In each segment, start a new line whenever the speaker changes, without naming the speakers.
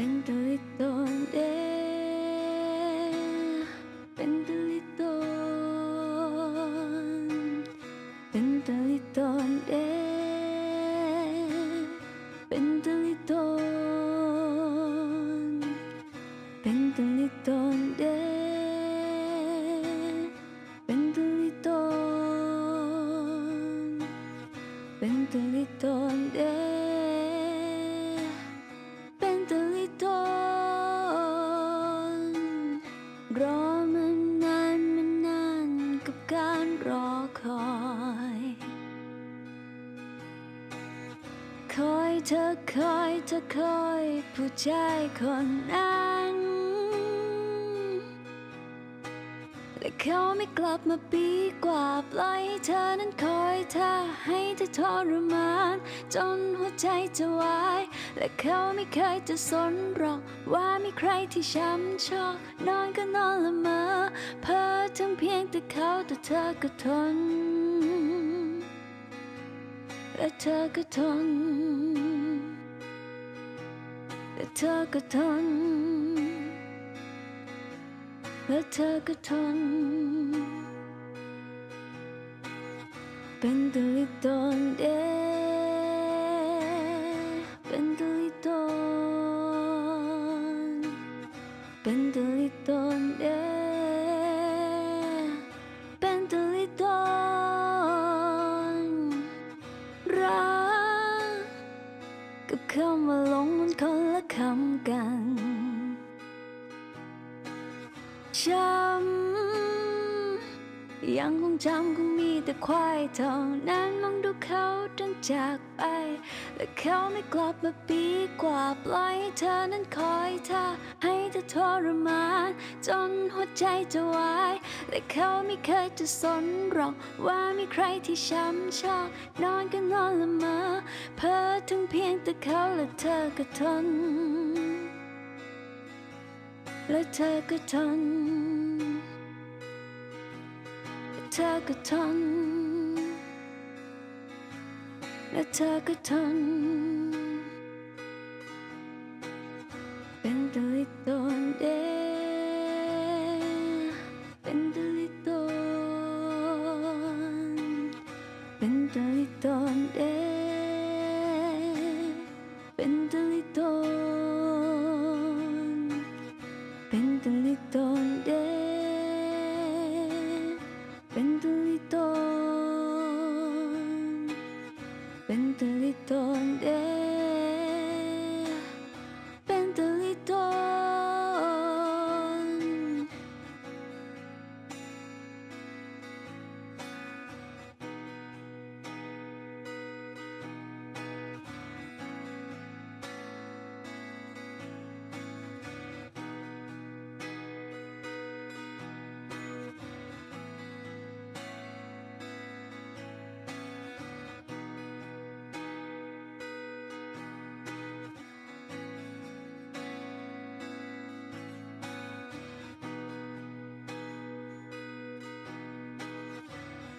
เป็นตลิตนเดเป็ รอมานานมานานกับการรอคอย คอยเธอคอยเธอคอยผู้ชายคนนั้น และเขาไม่กลับมาปีกว่าปล่อยให้เธอนั้นคอยเธอให้เธอทรมาน จนหัวใจจะวายและเขาไม่เคยจะสนหรอก ว่ามีใครที่ช้ำชอก นอนก็นอนละเมอเพ้อถึงเพียงแต่เขาแต่เธอก็ทน และเธอก็ทนและเธอก็ทน และเธอก็ทน เป็นตะลิตนเดเป็นตะลิตนเป็นตะลิตนเดเป็นตะลิตนรักกับคำว่าหลงมันคนละคำกัน ช้ำยังคงจำคงมีแต่ควายเท่านั้นมองดูเขาเดินจากไปและเขาไม่กลับมาปีกว่าปล่อยให้เธอนั้นคอยเธอให้เธอทรมานจนหัวใจจะวายและเขาไม่เคยจะสนหรอกว่ามีใครที่ช้ำชอกนอนก็นอนละเมอเพ้อถึงเพียงแต่เขาและเธอก็ทน และเธอก็ทนและเธอก็ทนและเธอก็ทนเป็น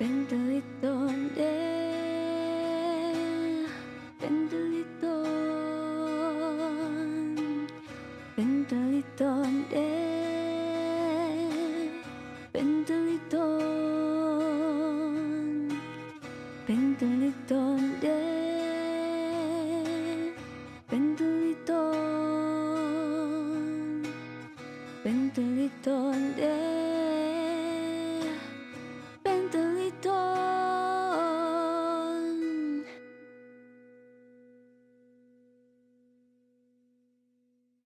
เป็นตะลิตน